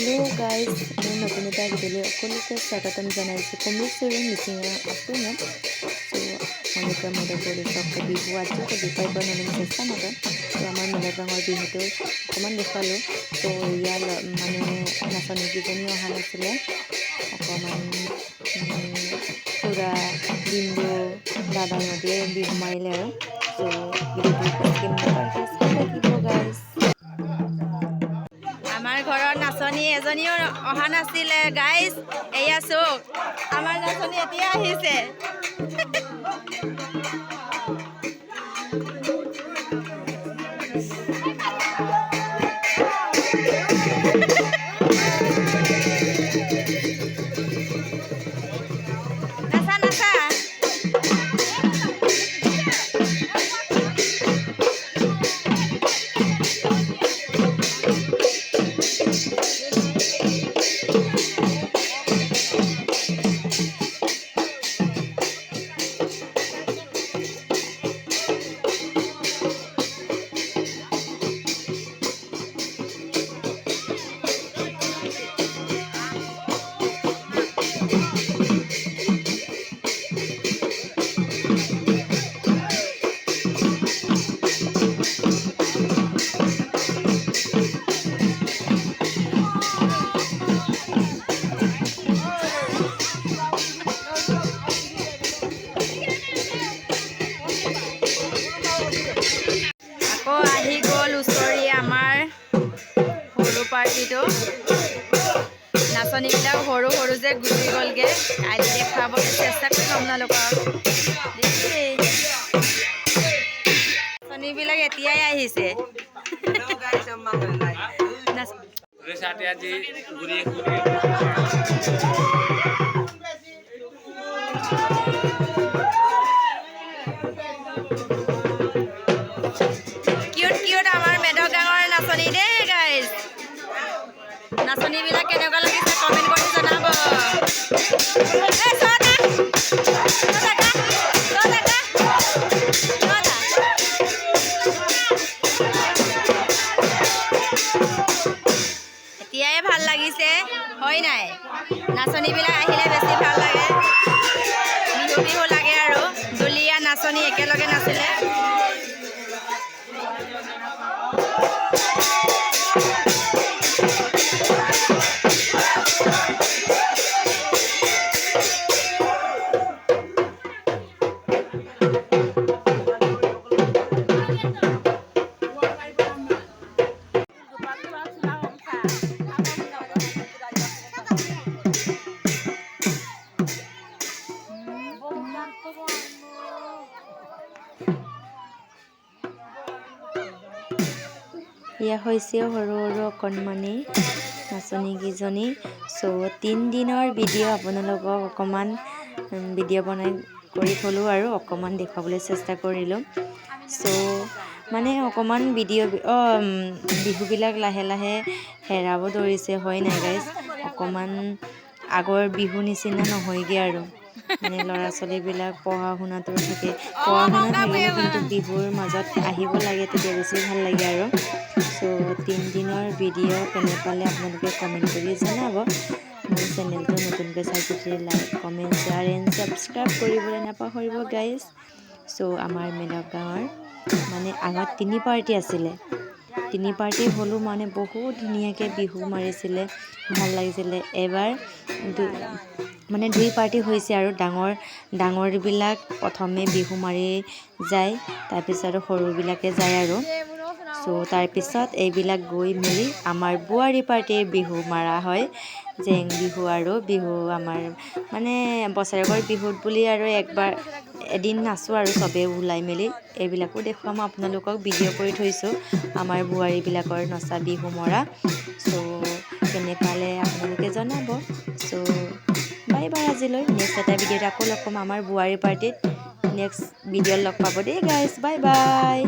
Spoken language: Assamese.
হেল্ল' গাইজ মোৰ নতুন এটা ভিডিঅ'লৈ সকলোকে স্বাগতম জনাইছোঁ কমলেশ্বৰী মিচিঙৰ আপোনত চ' মনিকা মদত পৰিচয় বিহু আজি দেখুৱাই পোৱা নলম চেষ্টা মতে ত' আমাৰ মিলগাঙৰ বিহুটো অকণমান দেখুৱালোঁ ত' ইয়াৰ মানে নাচনীকেইজনী অহা নাছিলে অকণমান খুৰা বিন্দু দাদা সিহঁতে বিহু মাৰিলে আৰু চ' বিহুটো নাচনী এজনীও অহা নাছিলে গাইজ এয়া চোক আমাৰ নাচনী এতিয়া আহিছে। বস্তুটো নাচনীবিলাক সৰু সৰু যে গুচি গলগে আজি দেখাবলৈ চেষ্টা কৰিম আপোনালোকক। নাচনীবিলাক এতিয়াই আহিছে। কিয় কিউট আমাৰ মেধ ডাঙৰ নাচনী দেই। এতিয়াই ভালো লাগিছে হয় নাই? নাচনীবিলাক আহিলে বেছি ভালো লাগে। এয়া হৈছে সৰু সৰু অকণমানি নাচনীকেইজনী। চ' তিনিদিনৰ ভিডিঅ' আপোনালোকক অকণমান ভিডিঅ' বনাই কৰি থ'লোঁ আৰু অকণমান দেখুৱাবলৈ চেষ্টা কৰিলোঁ। চ' মানে অকণমান ভিডিঅ' অঁ বিহুবিলাক লাহে লাহে হেৰাব ধৰিছে হয় নাই গাইজ অকণমান আগৰ বিহু নিচিনা নহয়গৈ আৰু। মানে ল'ৰা ছোৱালীবিলাক পঢ়া শুনাটো থাকে পঢ়া শুনা থাকিলে কিন্তু বিহুৰ মাজত আহিব লাগে, তেতিয়া বেছি ভালো লাগে আৰু। চ' তিনিদিনৰ ভিডিঅ' কেনে পালে আপোনালোকে কমেণ্ট কৰি জনাব। মোৰ চেনেলটো নতুনকৈ চাই যদি like, comment, share and subscribe কৰিবলৈ নাপাহৰিব গাইজ চ' আমাৰ মেলক গাঁৱৰ মানে আগত তিনি পাৰ্টি আছিলে। তিনি পাৰ্টি হ'লেও মানে বহুত ধুনীয়াকৈ বিহু মাৰিছিলে, ভালো লাগিছিলে। এবাৰ মানে দুই পাৰ্টি হৈছে আৰু ডাঙৰ, ডাঙৰবিলাক প্ৰথমে বিহু মাৰি যায়, তাৰপিছত সৰুবিলাকে যায় আৰু। চ' তাৰপিছত এইবিলাক গৈ মেলি আমাৰ বোৱাৰী পাৰ্টিৰ বিহু মাৰা হয় জেং বিহু আৰু বিহু আমাৰ মানে বছৰেকৰ বিহুত বুলি আৰু একবাৰ এদিন নাচোঁ আৰু চবেই ওলাই মেলি। এইবিলাকো দেখুৱাম আপোনালোকক ভিডিঅ' কৰি থৈছোঁ আমাৰ বোৱাৰীবিলাকৰ নচা বিহু মৰা। চ' কেনে পালে আপোনালোকে জনাব। চ' বাই বাই আজিলৈ নেক্সট এটা ভিডিঅ'ত আকৌ লগ পাম আমাৰ বোৱাৰী পাৰ্টিত। নেক্সট ভিডিঅ'ত লগ পাব দেই গাইজ বাই বাই।